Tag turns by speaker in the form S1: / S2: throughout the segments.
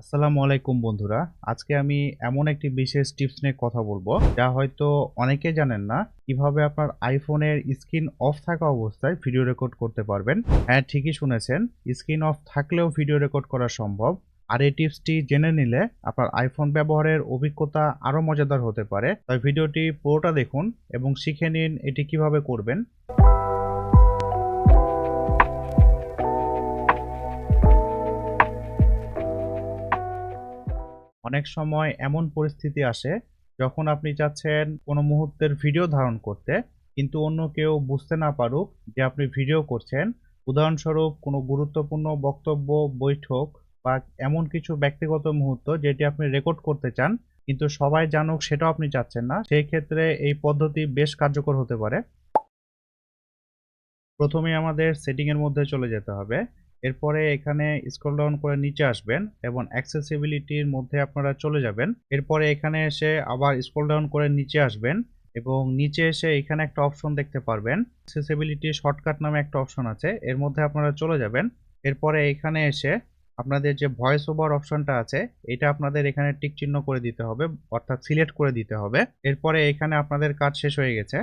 S1: আসসালামু আলাইকুম বন্ধুরা। আজকে আমি এমন একটি বিশেষ টিপস নিয়ে কথা বলব, যা হয়তো অনেকে জানেন না। কীভাবে আপনার আইফোনের স্ক্রিন অফ থাকা অবস্থায় ভিডিও রেকর্ড করতে পারবেন? হ্যাঁ ঠিকই শুনেছেন, স্ক্রিন অফ থাকলেও ভিডিও রেকর্ড করা সম্ভব। আর এই টিপসটি জেনে নিলে আপনার আইফোন ব্যবহারের অভিজ্ঞতা আরও মজাদার হতে পারে। তাই ভিডিওটি পুরোটা দেখুন এবং শিখে নিন এটি কীভাবে করবেন। অনেক সময় এমন পরিস্থিতি আসে যখন আপনি চাচ্ছেন কোনো মুহূর্তের ভিডিও ধারণ করতে, কিন্তু অন্য কেউ বুঝতে না পারুক যে আপনি ভিডিও করছেন। উদাহরণস্বরূপ কোনো গুরুত্বপূর্ণ বক্তব্য, বৈঠক বা এমন কিছু ব্যক্তিগত মুহূর্ত যেটি আপনি রেকর্ড করতে চান, কিন্তু সবাই জানুক সেটাও আপনি চাচ্ছেন না, সেই ক্ষেত্রে এই পদ্ধতি বেশ কার্যকর হতে পারে। প্রথমে আমাদের সেটিংয়ের মধ্যে চলে যেতে হবে। এরপরে এখানে স্ক্রল ডাউন করে নিচে আসবেন এবং অ্যাক্সেসিবিলিটির মধ্যে আপনারা চলে যাবেন। এরপরে এখানে এসে আবার স্ক্রল ডাউন করে নিচে আসবেন এবং নিচে এসে এখানে একটা অপশন দেখতে পারবেন। অ্যাক্সেসিবিলিটি শর্টকাট নামে একটা অপশন আছে, এর মধ্যে আপনারা চলে যাবেন। এরপরে এখানে এসে আপনাদের যে ভয়েস ওভার অপশনটা আছে, এটা আপনাদের এখানে টিক চিহ্ন করে দিতে হবে, অর্থাৎ সিলেক্ট করে দিতে হবে। এরপরে এখানে আপনাদের কাজ শেষ হয়ে গেছে।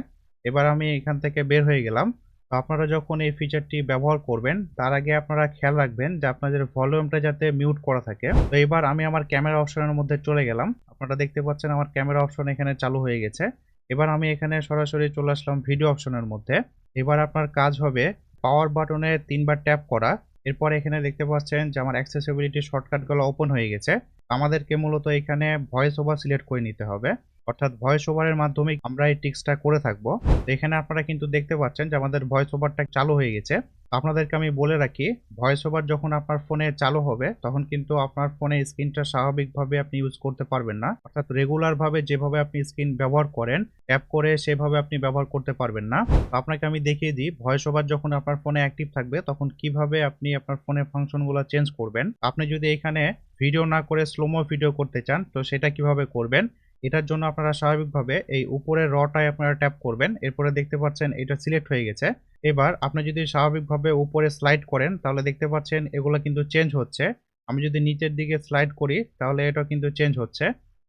S1: এবার আমি এখান থেকে বের হয়ে গেলাম। তো আপনারা যখন এই ফিচারটি ব্যবহার করবেন, তার আগে আপনারা খেয়াল রাখবেন যে আপনাদের ভলিউমটা যাতে মিউট করা থাকে। তো এবার আমি আমার ক্যামেরা অপশনের মধ্যে চলে গেলাম। আপনারা দেখতে পাচ্ছেন আমার ক্যামেরা অপশন এখানে চালু হয়ে গেছে। এবার আমি এখানে সরাসরি চলে আসলাম ভিডিও অপশনের মধ্যে। এবার আপনার কাজ হবে পাওয়ার বাটনে তিনবার ট্যাপ করা। এরপর এখানে দেখতে পাচ্ছেন যে আমার অ্যাক্সেসিবিলিটি শর্টকাটগুলো ওপেন হয়ে গেছে। আমাদেরকে মূলত এখানে ভয়েস ওভার সিলেক্ট করে নিতে হবে। অর্থাৎ ভয়েস ওভারের মাধ্যমে আমরা এই টিক্সটা করে থাকব। এখানে আপনারা কিন্তু দেখতে পাচ্ছেন যে আমাদের ভয়েস ওভারটা চালু হয়ে গেছে। আপনাদেরকে আমি বলে রাখি ভয়েস ওভার যখন আপনার ফোনে চালু হবে, তখন কিন্তু আপনার ফোনে স্ক্রিনটা স্বাভাবিকভাবে আপনি ইউজ করতে পারবেন না। অর্থাৎ রেগুলার ভাবে যেভাবে আপনি স্ক্রিন ব্যবহার করেন ট্যাপ করে সেভাবে আপনি ব্যবহার করতে পারবেন না। আপনাকে আমি দেখিয়ে দিই ভয়েস ওভার যখন আপনার ফোনে অ্যাক্টিভ থাকবে, তখন কীভাবে আপনি আপনার ফোনের ফাংশনগুলো চেঞ্জ করবেন। আপনি যদি এখানে ভিডিও না করে স্লোমো ভিডিও করতে চান, তো সেটা কীভাবে করবেন? এটার জন্য আপনারা স্বাভাবিকভাবে এই উপরের রটায় আপনারা ট্যাপ করবেন। এরপরে দেখতে পাচ্ছেন এটা সিলেক্ট হয়ে গেছে। এবার আপনি যদি স্বাভাবিকভাবে উপরে স্লাইড করেন, তাহলে দেখতে পাচ্ছেন এগুলো কিন্তু চেঞ্জ হচ্ছে। আমি যদি নিচের দিকে স্লাইড করি, তাহলে এটা কিন্তু চেঞ্জ হচ্ছে।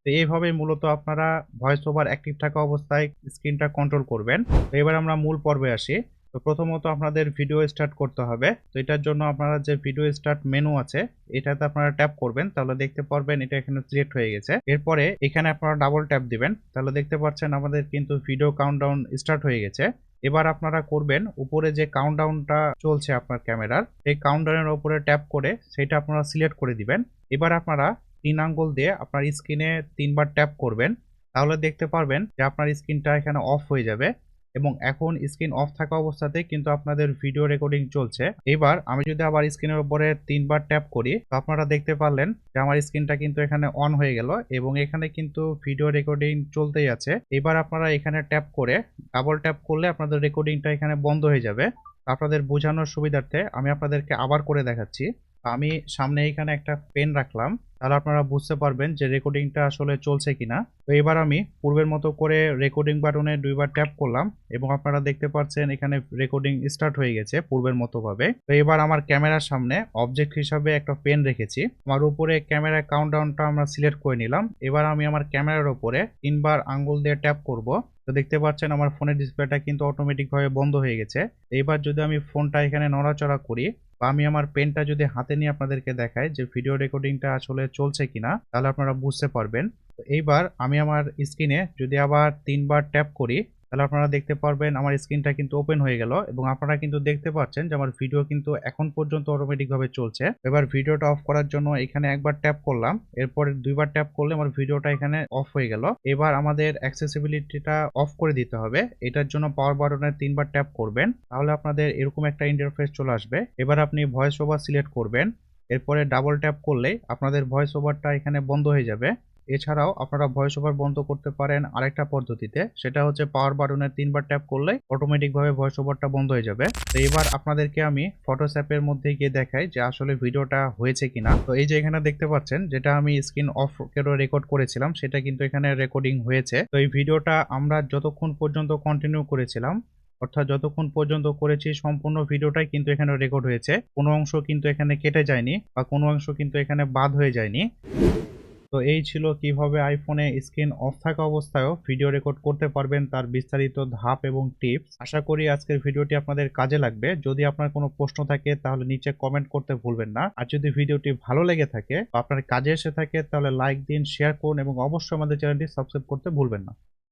S1: তো এইভাবেই মূলত আপনারা ভয়েস ওভার অ্যাক্টিভ থাকা অবস্থায় স্ক্রিনটা কন্ট্রোল করবেন। তো এবার আমরা মূল পর্বে আসি। তো প্রথমত আপনাদের ভিডিও স্টার্ট করতে হবে। তো এটার জন্য আপনারা যে ভিডিও স্টার্ট মেনু আছে, এটাতে আপনারা ট্যাপ করবেন, তাহলে দেখতে পারবেন এটা এখানে সিলেক্ট হয়ে গেছে। এরপরে এখানে আপনারা ডাবল ট্যাপ দিবেন, তাহলে দেখতে পাচ্ছেন আমাদের কিন্তু ভিডিও কাউন্টডাউন স্টার্ট হয়ে গেছে। এবার আপনারা করবেন, উপরে যে কাউন্টডাউনটা চলছে আপনার ক্যামেরার এই কাউন্টডাউনের উপরে ট্যাপ করে সেটা আপনারা সিলেক্ট করে দিবেন। এবার আপনারা তিন আঙ্গুল দিয়ে আপনার স্ক্রিনে তিনবার ট্যাপ করবেন। তাহলে দেখতে পারবেন যে আপনার স্ক্রিনটা এখানে অফ হয়ে যাবে। এবং এখন স্ক্রিন অফ থাকা অবস্থাতে কিন্তু আপনাদের ভিডিও রেকর্ডিং চলছে। এবার আমি যদি আবার স্ক্রিনের উপরে তিনবার ট্যাপ করি, তো আপনারা দেখতে পারলেন যে আমার স্ক্রিনটা কিন্তু এখানে অন হয়ে গেল এবং এখানে কিন্তু ভিডিও রেকর্ডিং চলতেই আছে। এবার আপনারা এখানে ট্যাপ করে ডাবল ট্যাপ করলে আপনাদের রেকর্ডিংটা এখানে বন্ধ হয়ে যাবে। আপনাদের বোঝানোর সুবিধার্থে আমি আপনাদেরকে আবার করে দেখাচ্ছি। আমি সামনে এখানে একটা পেন রাখলাম, তাহলে আপনারা বুঝতে পারবেন যে রেকর্ডিংটা আসলে চলছে কিনা। তো এবার আমি পূর্বের মতো করে রেকর্ডিং বাটনে দুইবার ট্যাপ করলাম এবং আপনারা দেখতে পাচ্ছেন এখানে রেকর্ডিং স্টার্ট হয়ে গেছে পূর্বের মতো ভাবে। তো এবার আমার ক্যামেরার সামনে অবজেক্ট হিসাবে একটা পেন রেখেছি। আমার উপরে ক্যামেরা কাউন্টডাউনটা আমরা সিলেক্ট করে নিলাম। এবার আমি আমার ক্যামেরার উপরে তিনবার আঙ্গুল দিয়ে ট্যাপ করব। তো দেখতে পাচ্ছেন আমার ফোনের ডিসপ্লেটা কিন্তু অটোমেটিকভাবে বন্ধ হয়ে গেছে। এইবার যদি আমি ফোনটা এখানে নড়াচড়া করি বা আমি আমার পেনটা যদি হাতে নিয়ে আপনাদেরকে দেখাই যে ভিডিও রেকর্ডিংটা আসলে চলছে কিনা, তাহলে আপনারা বুঝতে পারবেন। তো এইবার আমি আমার স্ক্রিনে যদি আবার তিনবার ট্যাপ করি তাহলে আপনারা দেখতে পারবেন আমার স্ক্রিনটা কিন্তু ওপেন হয়ে গেল এবং আপনারা কিন্তু দেখতে পাচ্ছেন যে আমার ভিডিও কিন্তু এখন পর্যন্ত অটোমেটিকভাবে চলছে। এবার ভিডিওটা অফ করার জন্য এখানে একবার ট্যাপ করলাম, এরপরে দুইবার ট্যাপ করলে আমার ভিডিওটা এখানে অফ হয়ে গেল। এবার আমাদের অ্যাক্সেসিবিলিটিটা অফ করে দিতে হবে। এটার জন্য পাওয়ার বাটনে তিনবার ট্যাপ করবেন, তাহলে আপনাদের এরকম একটা ইন্টারফেস চলে আসবে। এবার আপনি ভয়েস ওভার সিলেক্ট করবেন, এরপরে ডাবল ট্যাপ করলেই আপনাদের ভয়েস ওভারটা এখানে বন্ধ হয়ে যাবে। এছাড়াও আপনারা ভয়েস ওভার বন্ধ করতে পারেন আরেকটা পদ্ধতিতে, সেটা হচ্ছে পাওয়ার বাটনে তিনবার ট্যাপ করলে অটোমেটিকভাবে ভয়েস ওভারটা বন্ধ হয়ে যাবে। তো এবার আপনাদেরকে আমি ফটোস অ্যাপের মধ্যে গিয়ে দেখাই যে আসলে ভিডিওটা হয়েছে কিনা। তো এই যে এখানে দেখতে পাচ্ছেন, যেটা আমি স্ক্রিন অফ করে রেকর্ড করেছিলাম, সেটা কিন্তু এখানে রেকর্ডিং হয়েছে। তো এই ভিডিওটা আমরা যতক্ষণ পর্যন্ত কন্টিনিউ করেছিলাম, অর্থাৎ যতক্ষণ পর্যন্ত করেছি, সম্পূর্ণ ভিডিওটাই কিন্তু এখানে রেকর্ড হয়েছে। কোনো অংশ কিন্তু এখানে কেটে যায়নি বা কোনো অংশ কিন্তু এখানে বাদ হয়ে যায়নি। তো এই ছিল কীভাবে আইফোনে স্ক্রিন অফ থাকা অবস্থায়ও ভিডিও রেকর্ড করতে পারবেন তার বিস্তারিত ধাপ এবং টিপস আশা করি আজকের ভিডিওটি আপনাদের কাজে লাগবে। যদি আপনার কোনো প্রশ্ন থাকে, তাহলে নিচে কমেন্ট করতে ভুলবেন না। আর যদি ভিডিওটি ভালো লেগে থাকে আপনার কাজে এসে থাকে, তাহলে লাইক দিন শেয়ার করুন এবং অবশ্যই আমাদের চ্যানেলটি সাবস্ক্রাইব করতে ভুলবেন না।